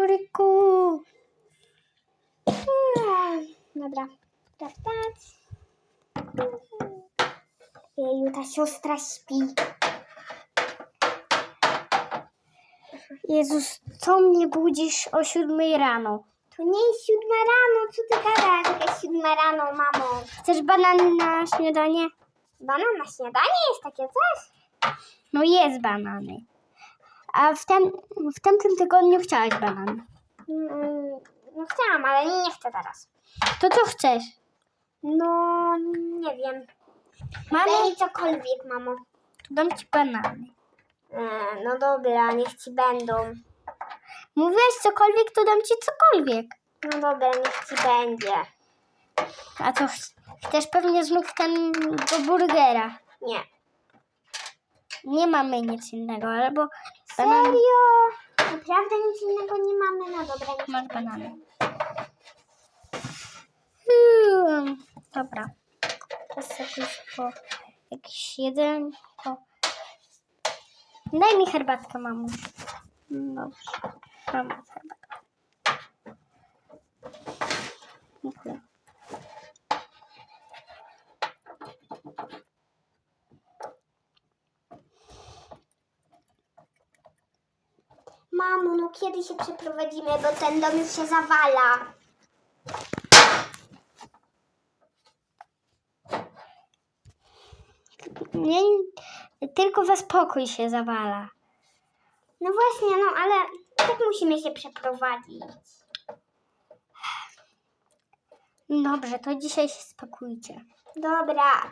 kukuryku. Dobra. Tak, tak. Jeju, ta siostra śpi. Jezus, co mnie budzisz o siódmej rano? To nie jest siódma rano, co ty gadasz? Jakaś siódma rano, mamo. Chcesz banany na śniadanie? Banan na śniadanie jest takie coś? No jest banany. A w, tem, w tamtym tygodniu chciałaś banan. Mm, no chciałam, ale nie chcę teraz. To co chcesz? No, nie wiem. Mamy? Mi cokolwiek, mamo. To dam ci banany. E, no dobra, niech ci będą. Mówiłaś cokolwiek, to dam ci cokolwiek. No dobra, niech ci będzie. A co, ch- chcesz pewnie znów ten do burgera. Nie. Nie mamy nic innego, albo Serio? Naprawdę nic innego nie mamy? No dobra, niech masz banany. Hmm, dobra. Teraz jakieś po, jakieś jedzonko. Daj mi herbatkę, mamuś. Dobrze. Mam herbatkę. Dziękuję. Mamo, no kiedy się przeprowadzimy, bo ten dom już się zawala. Nie, tylko was pokój się zawala. No właśnie, no ale tak musimy się przeprowadzić. Dobrze, to dzisiaj się spokójcie. Dobra,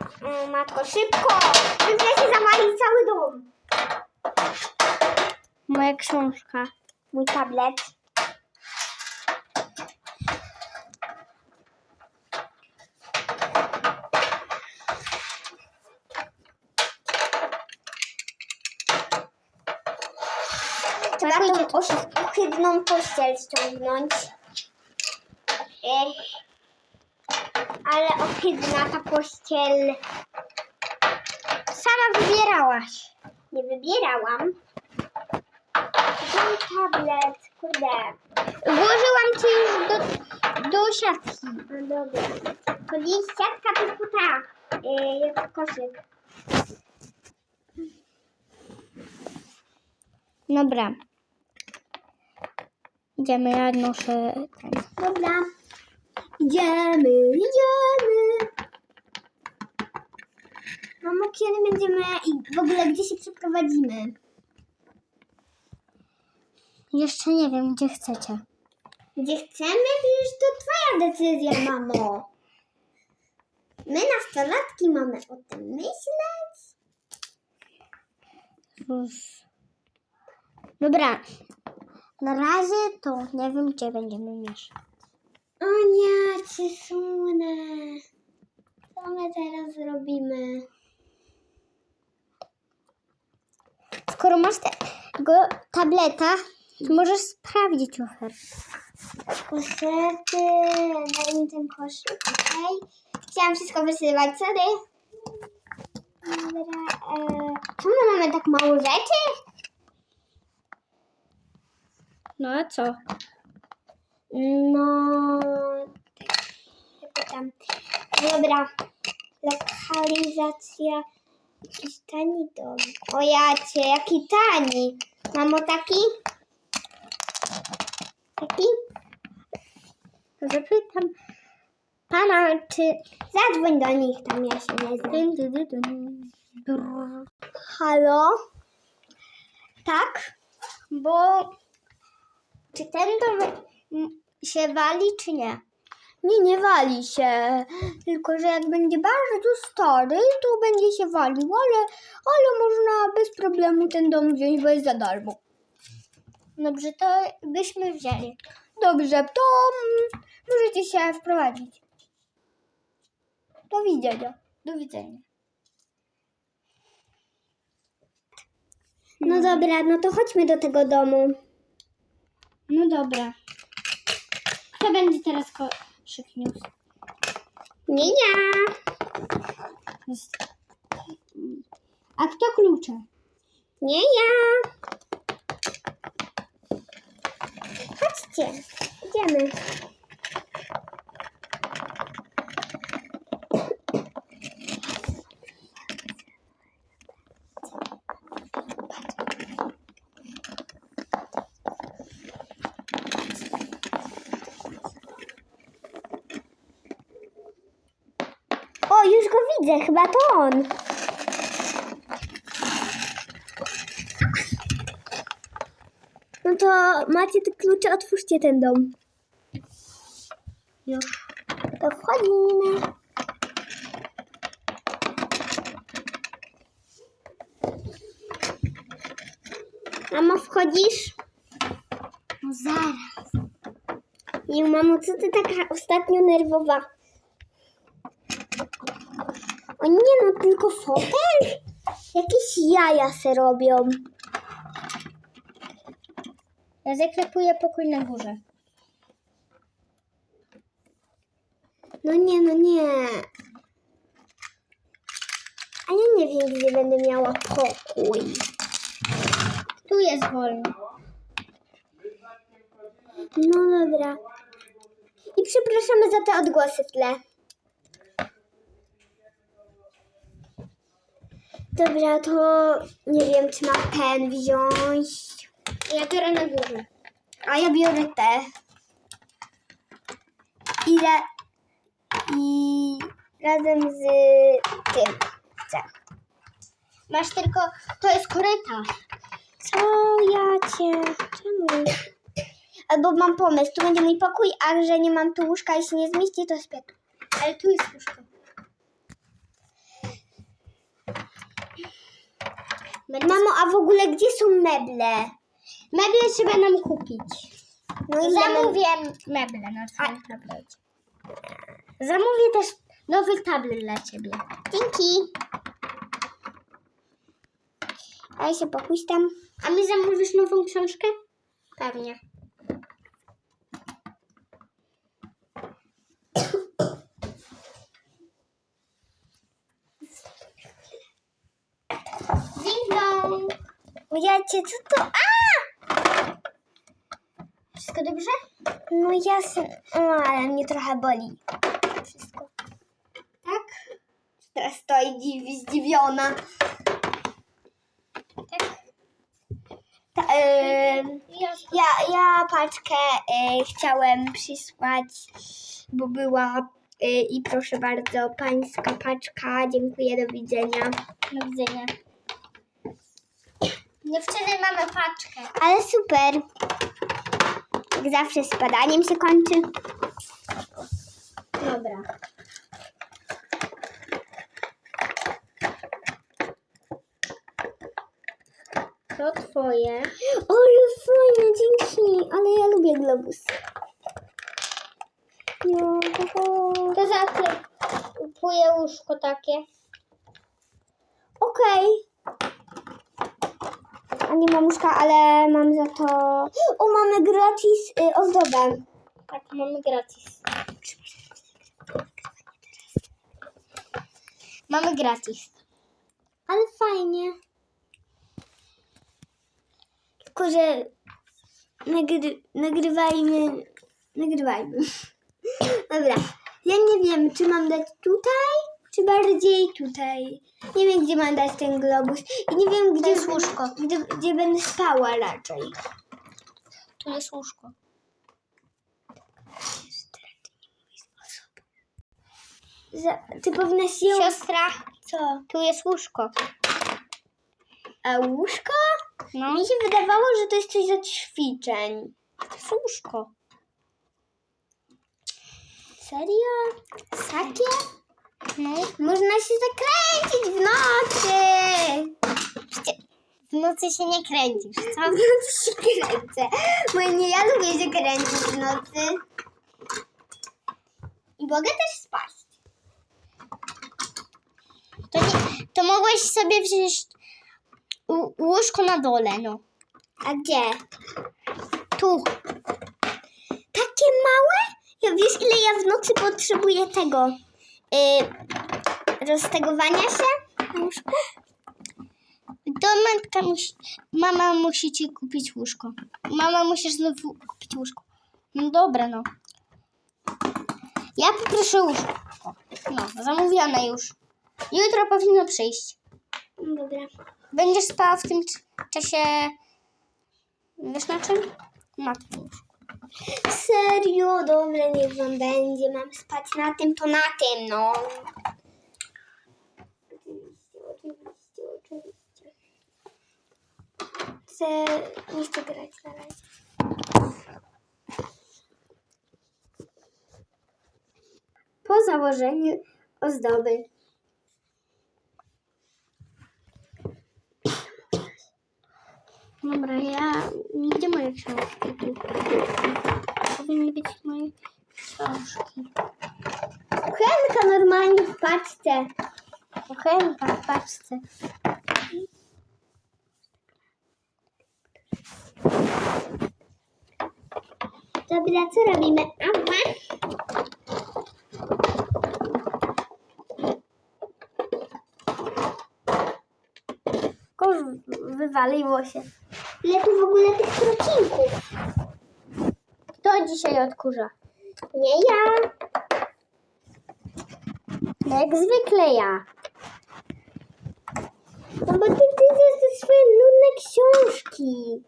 y, matko, szybko! Będzie się zawalić cały dom. Moja książka. Mój tablet. Trzeba tą ohydną pościel ściągnąć. Ech. Ale ohydna ta pościel. Sama wybierałaś. Nie wybierałam. Mój tablet, kurde. Włożyłam cię już do, do siatki. No dobra. Jest siatka, tylko ta. Yy, jak koszyk. Dobra. Idziemy, ja noszę ten. Dobra. Idziemy, idziemy. Mamo, kiedy będziemy i w ogóle gdzie się przeprowadzimy? Jeszcze nie wiem, gdzie chcecie. Gdzie chcemy? Przecież to twoja decyzja, mamo. My nastolatki mamy o tym myśleć. Dobra. Na razie to nie wiem, gdzie będziemy mieszkać. O nie, cię sunę. Co my teraz zrobimy? Skoro masz tego tableta, możesz sprawdzić ofertę. Koszety, daj mi ten koszyk, okej. Chciałam wszystko wysyłać, sorry. Dobra, e, czemu my mamy tak mało rzeczy? No a co? No, tak się pytam. Dobra, lokalizacja, jakiś tani dom. O jacie, jaki tani. Mamo taki? Taki? Zapytam pana, czy... Zadzwoń do nich, tam ja się nie znam. Halo? Tak? Bo czy ten dom się wali, czy nie? Nie, nie wali się. Tylko, że jak będzie bardzo stary, to będzie się walił, ale, ale można bez problemu ten dom wziąć, bo jest za darmo. Dobrze, to byśmy wzięli. Dobrze, to mm, możecie się wprowadzić. Do widzenia. Do widzenia. No dobra, no to chodźmy do tego domu. No dobra. Kto będzie teraz koszyk niósł? Nie ja. A kto klucze? Nie ja. Chodźcie. Idziemy. O, już go widzę, chyba to on. To macie te klucze, otwórzcie ten dom. Już. To wchodzimy. Mamo, wchodzisz? No zaraz. Nie, mamo, co ty taka ostatnio nerwowa? O nie, no tylko fotel? Jakieś jaja se robią. Ja zaklepuję pokój na górze. No nie, no nie. A ja nie wiem, gdzie będę miała pokój. Tu jest wolno. No dobra. I przepraszamy za te odgłosy w tle. Dobra, to nie wiem, czy mam ten wziąć. Ja biorę na górze. A ja biorę te. I, ra- I razem z tym chcę. Masz tylko, to jest korytarz. Co ja cię, czemu? Albo mam pomysł, tu będzie mój pokój, a że nie mam tu łóżka i się nie zmieści, to śpię tu. Ale tu jest łóżko. Mamo, a w ogóle gdzie są meble? Meble trzeba nam kupić. No i zamówię meble na twoim tablecie. Zamówię też nowy tablet dla ciebie. Dzięki. A ja się pochuśtam. A mi zamówisz nową książkę? Pewnie. Ding dong. Ja cię, co to? A! Wszystko dobrze? No jasne, o, ale mnie trochę boli. Wszystko. Tak? Teraz stoi dziwi, zdziwiona. Tak? Ta, ja, ja paczkę e, chciałem przysłać, bo była e, i proszę bardzo, pańska paczka. Dziękuję, do widzenia. Do widzenia. Dziewczyny, mamy paczkę. Ale super. Jak zawsze z padaniem się kończy. Dobra. To twoje. Ale fajne, dzięki. Ale ja lubię globus. No, to, zaklepuję łóżko takie. Okej. A nie mam ale mam za to... O, mamy gratis y, ozdobę. Tak, mamy gratis. Mamy gratis. Ale fajnie. Tylko, że nagry, nagrywajmy. Nagrywajmy. Dobra. Ja nie wiem, czy mam dać tutaj, czy bardziej tutaj. Nie wiem, gdzie mam dać ten globus. I nie wiem, gdzie jest łóżko. Gdzie, gdzie będę spała raczej. Tu jest łóżko. Za, ty powinnaś ją... Siostra. Co? Tu jest łóżko. A łóżko? No. Mi się wydawało, że to jest coś do ćwiczeń. To jest łóżko. Serio? Takie? No. Można się zakręcić w nocy. W nocy się nie kręcisz, co? W nocy się kręcę. Bo nie, ja lubię się kręcić w nocy. I mogę też spać. To, nie, to mogłeś sobie wziąć u- łóżko na dole, no. A gdzie? Tu. Takie małe? Ja wiesz, ile ja w nocy potrzebuję tego y, roztegowania się na łóżku? Matka musi, mama musi ci kupić łóżko. Mama musisz znowu kupić łóżko. No dobra, no. Ja poproszę łóżko. No, zamówione już. Jutro powinno przyjść. Dobra. Będziesz spała w tym czasie. Wiesz na czym? Na tym łóżku. Serio? Dobra, niech wam będzie. Mam spać na tym, to na tym, no. Oczywiście, oczywiście, oczywiście. Chcę, nie chcę grać na razie. Po założeniu ozdoby. Dobra, ja. Gdzie moje książki? Tu. Powinny być moje książki. Kuchenka normalnie w paczce. Kuchenka w paczce. Dobra, co robimy? Ała. Kurz, wywaliło się. Ile tu w ogóle tych procinków? Kto dzisiaj odkurza? Nie ja. Jak zwykle ja. No bo ty, ty te swoje nudne książki.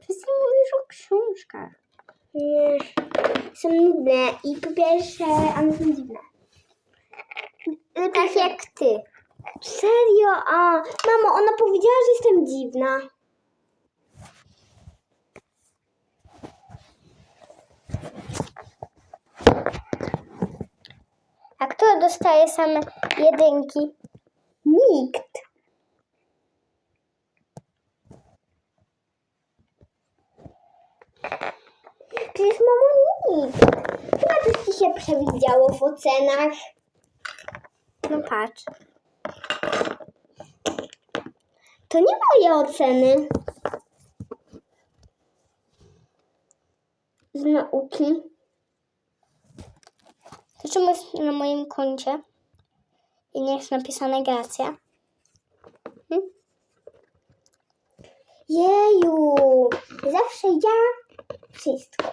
Wszyscy mówisz o książkach. Nie. Są nudne i po pierwsze, one są dziwne. Tak jak ty. Serio? A, mamo, ona powiedziała, że jestem dziwna. A kto dostaje same jedynki? Nikt. Przecież mamo nikt. Chyba coś ci się przewidziało w ocenach. No patrz. To nie moje oceny. Z nauki. To czemu jest na moim koncie? I nie jest napisane Gracja? Hm? Jeju, zawsze ja wszystko.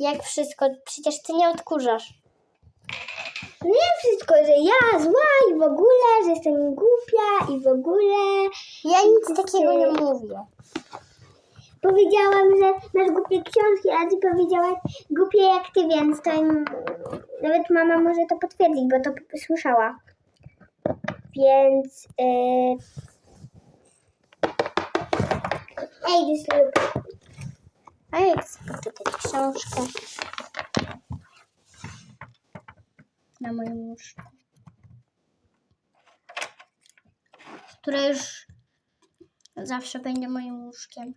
Jak wszystko? Przecież ty nie odkurzasz. Nie wszystko, że ja zła i w ogóle, że jestem głupia i w ogóle. Ja nic takiego nie mówię. Powiedziałam, że masz głupie książki, a ty powiedziałaś głupie jak ty, więc to im... nawet mama może to potwierdzić, bo to p- słyszała. Więc... Yy... Ej, look. A ja chcę poczytać książkę. Na moim łóżku. Która już zawsze będzie moim łóżkiem.